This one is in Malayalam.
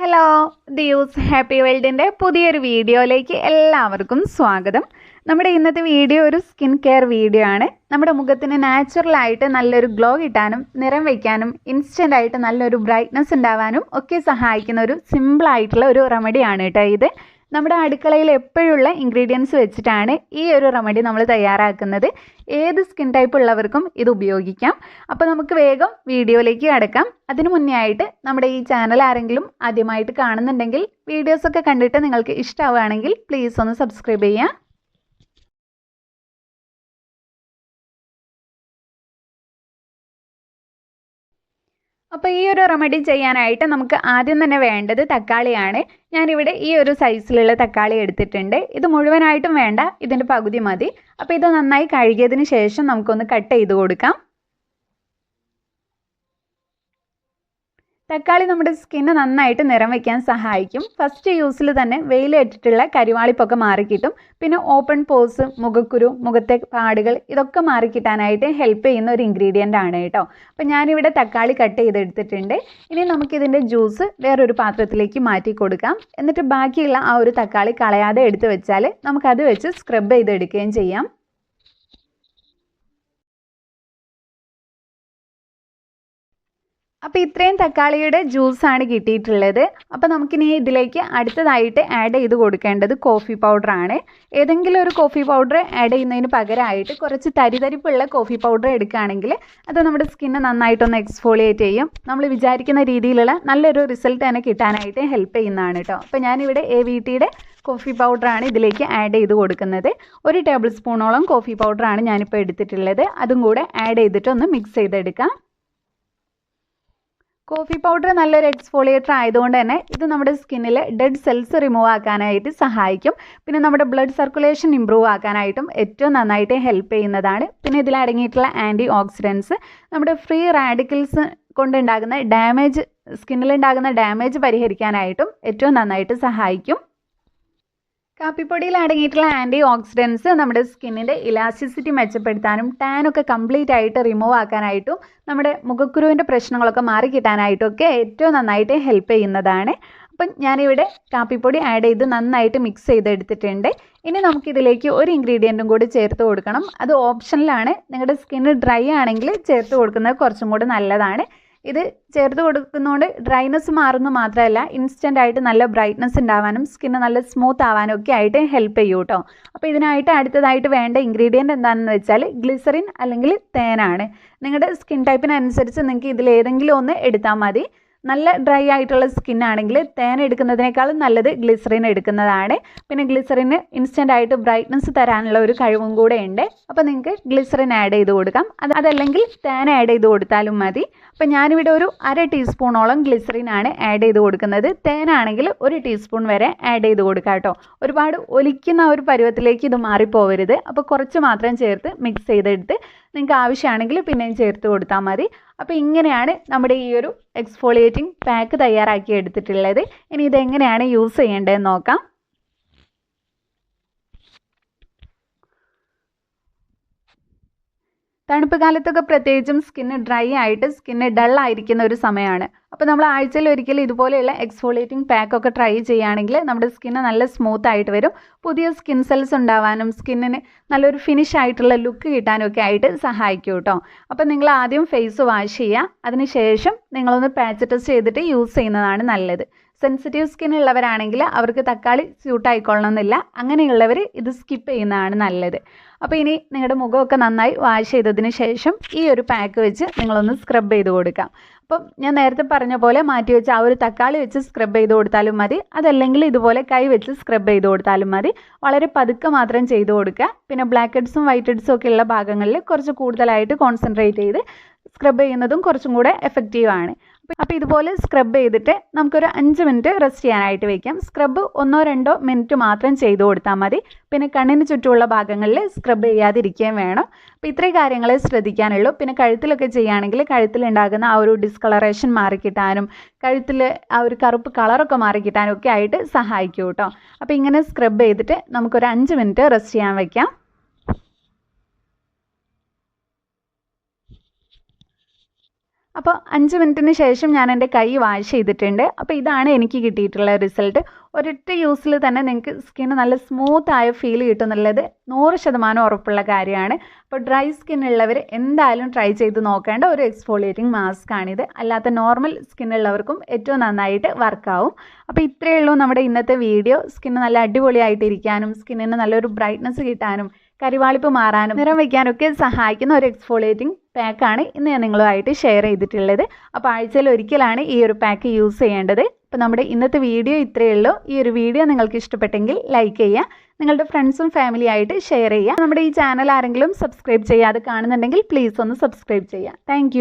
ഹലോ ദിയൂസ് ഹാപ്പി വേൾഡിന്റെ പുതിയൊരു വീഡിയോയിലേക്ക് എല്ലാവർക്കും സ്വാഗതം. നമ്മുടെ ഇന്നത്തെ വീഡിയോ ഒരു സ്കിൻ കെയർ വീഡിയോ ആണ്. നമ്മുടെ മുഖത്തിന് നാച്ചുറലായിട്ട് നല്ലൊരു ഗ്ലോ കിട്ടാനും നിറം വയ്ക്കാനും ഇൻസ്റ്റന്റ് ആയിട്ട് നല്ലൊരു ബ്രൈറ്റ്നസ് ഉണ്ടാവാനും ഒക്കെ സഹായിക്കുന്ന ഒരു സിമ്പിളായിട്ടുള്ള ഒരു റെമഡിയാണ് കേട്ടോ ഇത്. നമ്മുടെ അടുക്കളയിൽ എപ്പോഴുള്ള ഇൻഗ്രീഡിയൻസ് വെച്ചിട്ടാണ് ഈ ഒരു റെമഡി നമ്മൾ തയ്യാറാക്കുന്നത്. ഏത് സ്കിൻ ടൈപ്പ് ഉള്ളവർക്കും ഇത് ഉപയോഗിക്കാം. അപ്പോൾ നമുക്ക് വേഗം വീഡിയോയിലേക്ക് കടക്കാം. അതിനു മുന്നേ ആയിട്ട് നമ്മുടെ ഈ ചാനൽ ആരെങ്കിലും ആദ്യമായിട്ട് കാണുന്നുണ്ടെങ്കിൽ വീഡിയോസൊക്കെ കണ്ടിട്ട് നിങ്ങൾക്ക് ഇഷ്ടമാവുകയാണെങ്കിൽ പ്ലീസ് ഒന്ന് സബ്സ്ക്രൈബ് ചെയ്യാം അപ്പോൾ ഈ ഒരു റെമഡി ചെയ്യാനായിട്ട് നമുക്ക് ആദ്യം തന്നെ വേണ്ടത് തക്കാളിയാണ്. ഞാനിവിടെ ഈ ഒരു സൈസിലുള്ള തക്കാളി എടുത്തിട്ടുണ്ട്. ഇത് മുഴുവനായിട്ടും വേണ്ട ഇതിന്റെ പകുതി മതി. അപ്പോൾ ഇത് നന്നായി കഴുകിയതിന് ശേഷം നമുക്കൊന്ന് കട്ട് ചെയ്ത് കൊടുക്കാം. തക്കാളി നമ്മുടെ സ്കിന്ന് നന്നായിട്ട് നിറം വയ്ക്കാൻ സഹായിക്കും. ഫസ്റ്റ് യൂസിൽ തന്നെ വെയിലിട്ടിട്ടുള്ള കരിവാളിപ്പൊക്കെ മാറിക്കിട്ടും. പിന്നെ ഓപ്പൺ പോസ് മുഖക്കുരു മുഖത്തെ പാടുകൾ ഇതൊക്കെ മാറിക്കിട്ടാനായിട്ട് ഹെൽപ്പ് ചെയ്യുന്ന ഒരു ഇൻഗ്രീഡിയന്റ് ആണ് കേട്ടോ. അപ്പം ഞാനിവിടെ തക്കാളി കട്ട് ചെയ്തെടുത്തിട്ടുണ്ട്. ഇനി നമുക്കിതിന്റെ ജ്യൂസ് വേറൊരു പാത്രത്തിലേക്ക് മാറ്റി കൊടുക്കാം. എന്നിട്ട് ബാക്കിയുള്ള ആ ഒരു തക്കാളി കളയാതെ എടുത്തു വെച്ചാൽ നമുക്കത് വെച്ച് സ്ക്രബ് ചെയ്തെടുക്കുകയും ചെയ്യാം. അപ്പോൾ ഇത്രയും തക്കാളിയുടെ ജ്യൂസാണ് കിട്ടിയിട്ടുള്ളത്. അപ്പോൾ നമുക്കിനി ഇതിലേക്ക് അടുത്തതായിട്ട് ആഡ് ചെയ്ത് കൊടുക്കേണ്ടത് കോഫി പൗഡറാണ് ഏതെങ്കിലും ഒരു കോഫി പൗഡർ ആഡ് ചെയ്യുന്നതിന് പകരമായിട്ട് കുറച്ച് തരിതരിപ്പുള്ള കോഫി പൗഡർ എടുക്കുകയാണെങ്കിൽ അത് നമ്മുടെ സ്കിന്ന് നന്നായിട്ടൊന്ന് എക്സ്ഫോളിയേറ്റ് ചെയ്യും. നമ്മൾ വിചാരിക്കുന്ന രീതിയിലുള്ള നല്ലൊരു റിസൾട്ട് തന്നെ കിട്ടാനായിട്ട് ഹെൽപ്പ് ചെയ്യുന്നതാണ് കേട്ടോ അപ്പോൾ ഞാനിവിടെ എ വി ടിയുടെ കോഫി പൗഡറാണ് ഇതിലേക്ക് ആഡ് ചെയ്ത് കൊടുക്കുന്നത്. ഒരു ടേബിൾ സ്പൂണോളം കോഫി പൗഡറാണ് ഞാനിപ്പോൾ എടുത്തിട്ടുള്ളത്. അതും കൂടെ ആഡ് ചെയ്തിട്ട് ഒന്ന് മിക്സ് ചെയ്തെടുക്കാം. കോഫി പൗഡർ നല്ലൊരു എക്സ്ഫോളിയേറ്റർ ആയതുകൊണ്ട് തന്നെ ഇത് നമ്മുടെ സ്കിന്നിലെ ഡെഡ് സെൽസ് റിമൂവ് ആക്കാനായിട്ട് സഹായിക്കും. പിന്നെ നമ്മുടെ ബ്ലഡ് സർക്കുലേഷൻ ഇമ്പ്രൂവ് ആക്കാനായിട്ടും ഏറ്റവും നന്നായിട്ട് ഹെൽപ്പ് ചെയ്യുന്നതാണ്. പിന്നെ ഇതിൽ അടങ്ങിയിട്ടുള്ള ആന്റി ഓക്സിഡൻസ് നമ്മുടെ ഫ്രീ റാഡിക്കൽസ് കൊണ്ടുണ്ടാകുന്ന ഡാമേജ് സ്കിന്നിലുണ്ടാകുന്ന ഡാമേജ് പരിഹരിക്കാനായിട്ടും ഏറ്റവും നന്നായിട്ട് സഹായിക്കും. കാപ്പിപ്പൊടിയിൽ അടങ്ങിയിട്ടുള്ള ആന്റി ഓക്സിഡൻസ് നമ്മുടെ സ്കിന്നിന്റെ ഇലാസ്റ്റിസിറ്റി മെച്ചപ്പെടുത്താനും ടാൻ ഒക്കെ കംപ്ലീറ്റ് ആയിട്ട് റിമൂവ് ആക്കാനായിട്ടും നമ്മുടെ മുഖക്കുരുവിന്റെ പ്രശ്നങ്ങളൊക്കെ മാറി കിട്ടാനായിട്ടും ഒക്കെ ഏറ്റവും നന്നായിട്ട് ഹെൽപ്പ് ചെയ്യുന്നതാണ്. അപ്പം ഞാനിവിടെ കാപ്പിപ്പൊടി ആഡ് ചെയ്ത് നന്നായിട്ട് മിക്സ് ചെയ്തെടുത്തിട്ടുണ്ട്. ഇനി നമുക്കിതിലേക്ക് ഒരു ഇൻഗ്രീഡിയന്റും കൂടി ചേർത്ത് കൊടുക്കണം. അത് ഓപ്ഷനിലാണ് നിങ്ങളുടെ സ്കിന്ന് ഡ്രൈ ആണെങ്കിൽ ചേർത്ത് കൊടുക്കുന്നത് കുറച്ചും കൂടി നല്ലതാണ്. ഇത് ചേർത്ത് കൊടുക്കുന്നതുകൊണ്ട് ഡ്രൈനെസ് മാറുന്നു മാത്രമല്ല ഇൻസ്റ്റന്റ് ആയിട്ട് നല്ല ബ്രൈറ്റ്നസ് ഉണ്ടാവാനും സ്കിന്ന് നല്ല സ്മൂത്ത് ആവാനും ഒക്കെ ആയിട്ട് ഹെൽപ്പ് ചെയ്യും കേട്ടോ അപ്പോൾ ഇതിനായിട്ട് അടുത്തതായിട്ട് വേണ്ട ഇൻഗ്രീഡിയന്റ് എന്താണെന്ന് വെച്ചാൽ ഗ്ലിസറിൻ അല്ലെങ്കിൽ തേനാണ്. നിങ്ങളുടെ സ്കിൻ ടൈപ്പിനനുസരിച്ച് നിങ്ങൾക്ക് ഇതിൽ ഏതെങ്കിലും ഒന്ന് എടുത്താൽ മതി. നല്ല ഡ്രൈ ആയിട്ടുള്ള സ്കിൻ ആണെങ്കിൽ തേൻ എടുക്കുന്നതിനേക്കാളും നല്ലത് ഗ്ലിസറിൻ എടുക്കുന്നതാണ്. പിന്നെ ഗ്ലിസറിന് ഇൻസ്റ്റന്റ് ആയിട്ട് ബ്രൈറ്റ്നസ് തരാനുള്ള ഒരു കഴിവും കൂടെ ഉണ്ട്. അപ്പോൾ നിങ്ങൾക്ക് ഗ്ലിസറിൻ ആഡ് ചെയ്ത് കൊടുക്കാം. അത് അതല്ലെങ്കിൽ തേൻ ആഡ് ചെയ്ത് കൊടുത്താലും മതി. അപ്പോൾ ഞാനിവിടെ ഒരു അര ടീസ്പൂണോളം ഗ്ലിസറിൻ ആണ് ആഡ് ചെയ്ത് കൊടുക്കുന്നത്. തേനാണെങ്കിൽ ഒരു ടീസ്പൂൺ വരെ ആഡ് ചെയ്ത് കൊടുക്കാം കേട്ടോ. ഒരുപാട് ഒലിക്കുന്ന ഒരു പരുവത്തിലേക്ക് ഇത് മാറിപ്പോവരുത്. അപ്പോൾ കുറച്ച് മാത്രം ചേർത്ത് മിക്സ് ചെയ്തെടുത്ത് നിങ്ങൾക്ക് ആവശ്യമാണെങ്കിൽ പിന്നെയും ചേർത്ത് കൊടുത്താൽ മതി. അപ്പോൾ ഇങ്ങനെയാണ് നമ്മുടെ ഈ ഒരു എക്സ്ഫോളിയേറ്റിംഗ് പാക്ക് തയ്യാറാക്കി എടുത്തിട്ടുള്ളത്. ഇനി ഇതെങ്ങനെയാണ് യൂസ് ചെയ്യേണ്ടതെന്ന് നോക്കാം. തണുപ്പ് കാലത്തൊക്കെ പ്രത്യേകിച്ചും സ്കിന്ന് ഡ്രൈ ആയിട്ട് സ്കിന്ന് ഡൾ ആയിരിക്കുന്ന ഒരു സമയമാണ്. അപ്പോൾ നമ്മൾ ആഴ്ചയിൽ ഒരിക്കൽ ഇതുപോലെയുള്ള എക്സ്ഫോളിയേറ്റിംഗ് പാക്ക് ഒക്കെ ട്രൈ ചെയ്യുകയാണെങ്കിൽ നമ്മുടെ സ്കിന്ന് നല്ല സ്മൂത്ത് ആയിട്ട് വരും. പുതിയ സ്കിൻ സെൽസ് ഉണ്ടാവാനും സ്കിന്നിന് നല്ലൊരു ഫിനിഷ് ആയിട്ടുള്ള ലുക്ക് കിട്ടാനും ഒക്കെ ആയിട്ട് സഹായിക്കും കേട്ടോ. അപ്പോൾ നിങ്ങൾ ആദ്യം ഫേസ് വാഷ് ചെയ്യുക. അതിനുശേഷം നിങ്ങളൊന്ന് പാച്ച് ടെസ്റ്റ് ചെയ്തിട്ട് യൂസ് ചെയ്യുന്നതാണ് നല്ലത്. സെൻസിറ്റീവ് സ്കിൻ ഉള്ളവരാണെങ്കിൽ അവർക്ക് തക്കാളി സ്യൂട്ട് ആയിക്കൊള്ളണമെന്നില്ല. അങ്ങനെയുള്ളവർ ഇത് സ്കിപ്പ് ചെയ്യുന്നതാണ് നല്ലത്. അപ്പോൾ ഇനി നിങ്ങളുടെ മുഖമൊക്കെ നന്നായി വാഷ് ചെയ്തതിന് ശേഷം ഈ ഒരു പാക്ക് വെച്ച് നിങ്ങളൊന്ന് സ്ക്രബ് ചെയ്ത് കൊടുക്കാം. അപ്പം ഞാൻ നേരത്തെ പറഞ്ഞ പോലെ മാറ്റി വെച്ച് ആ ഒരു തക്കാളി വെച്ച് സ്ക്രബ് ചെയ്ത് കൊടുത്താലും മതി. അതല്ലെങ്കിൽ ഇതുപോലെ കൈ വെച്ച് സ്ക്രബ് ചെയ്ത് കൊടുത്താലും മതി. വളരെ പതുക്കെ മാത്രം ചെയ്ത് കൊടുക്കുക. പിന്നെ ബ്ലാക്ക് ഹെഡ്സും വൈറ്റ് ഹെഡ്സും ഒക്കെ ഉള്ള ഭാഗങ്ങളിൽ കുറച്ച് കൂടുതലായിട്ട് കോൺസെൻട്രേറ്റ് ചെയ്ത് സ്ക്രബ് ചെയ്യുന്നതും കുറച്ചും കൂടെ എഫക്റ്റീവ് ആണ്. അപ്പോൾ ഇതുപോലെ സ്ക്രബ് ചെയ്തിട്ട് നമുക്കൊരു അഞ്ച് മിനിറ്റ് റെസ്റ്റ് ചെയ്യാനായിട്ട് വയ്ക്കാം സ്ക്രബ് ഒന്നോ രണ്ടോ മിനിറ്റ് മാത്രം ചെയ്തു കൊടുത്താൽ മതി. പിന്നെ കണ്ണിന് ചുറ്റുമുള്ള ഭാഗങ്ങളിൽ സ്ക്രബ് ചെയ്യാതിരിക്കുകയും വേണം. അപ്പോൾ ഇത്രയും കാര്യങ്ങളെ ശ്രദ്ധിക്കാനുള്ളൂ. പിന്നെ കഴുത്തിലൊക്കെ ചെയ്യുകയാണെങ്കിൽ കഴുത്തിലുണ്ടാകുന്ന ആ ഒരു ഡിസ്കളറേഷൻ മാറിക്കിട്ടാനും കഴുത്തിൽ ആ ഒരു കറുപ്പ് കളറൊക്കെ മാറിക്കിട്ടാനും ഒക്കെ ആയിട്ട് സഹായിക്കും കേട്ടോ. അപ്പോൾ ഇങ്ങനെ സ്ക്രബ് ചെയ്തിട്ട് നമുക്കൊരു അഞ്ച് മിനിറ്റ് റെസ്റ്റ് ചെയ്യാൻ വയ്ക്കാം അപ്പോൾ അഞ്ച് മിനിറ്റിന് ശേഷം ഞാൻ എന്റെ കൈ വാഷ് ചെയ്തിട്ടുണ്ട്. അപ്പോൾ ഇതാണ് എനിക്ക് കിട്ടിയിട്ടുള്ള റിസൾട്ട് ഒരൊറ്റ യൂസിൽ തന്നെ നിങ്ങൾക്ക് സ്കിന്ന് നല്ല സ്മൂത്ത് ആയ ഫീൽ കിട്ടുന്നുള്ളത് നൂറ് ശതമാനം ഉറപ്പുള്ള കാര്യമാണ്. അപ്പോൾ ഡ്രൈ സ്കിൻ ഉള്ളവർ എന്തായാലും ട്രൈ ചെയ്ത് നോക്കേണ്ട. ഒരു എക്സ്ഫോളിയേറ്റിംഗ് മാസ്ക് ആണിത്. അല്ലാത്ത നോർമൽ സ്കിൻ ഉള്ളവർക്കും ഏറ്റവും നന്നായിട്ട് വർക്കാവും അപ്പോൾ ഇത്രയേ ഉള്ളൂ നമ്മുടെ ഇന്നത്തെ വീഡിയോ സ്കിന്ന് നല്ല അടിപൊളിയായിട്ടിരിക്കാനും സ്കിന്നിന് നല്ലൊരു ബ്രൈറ്റ്നസ് കിട്ടാനും കരിവാളിപ്പ് മാറാനും നിറം വയ്ക്കാനൊക്കെ സഹായിക്കുന്ന ഒരു എക്സ്ഫോളിയേറ്റിംഗ് പാക്കാണ് ഇന്ന് ഞാൻ നിങ്ങളുമായിട്ട് ഷെയർ ചെയ്തിട്ടുള്ളത്. അപ്പോൾ ആഴ്ചയിൽ ഒരിക്കലാണ് ഈ ഒരു പാക്ക് യൂസ് ചെയ്യേണ്ടത്. അപ്പോൾ നമ്മുടെ ഇന്നത്തെ വീഡിയോ ഇത്രയേ ഉള്ളൂ. ഈ ഒരു വീഡിയോ നിങ്ങൾക്ക് ഇഷ്ടപ്പെട്ടെങ്കിൽ ലൈക്ക് ചെയ്യുക നിങ്ങളുടെ ഫ്രണ്ട്സും ഫാമിലി ആയിട്ട് ഷെയർ ചെയ്യുക. നമ്മുടെ ഈ ചാനൽ ആരെങ്കിലും സബ്സ്ക്രൈബ് ചെയ്യാതെ കാണുന്നുണ്ടെങ്കിൽ പ്ലീസ് ഒന്ന് സബ്സ്ക്രൈബ് ചെയ്യുക. താങ്ക്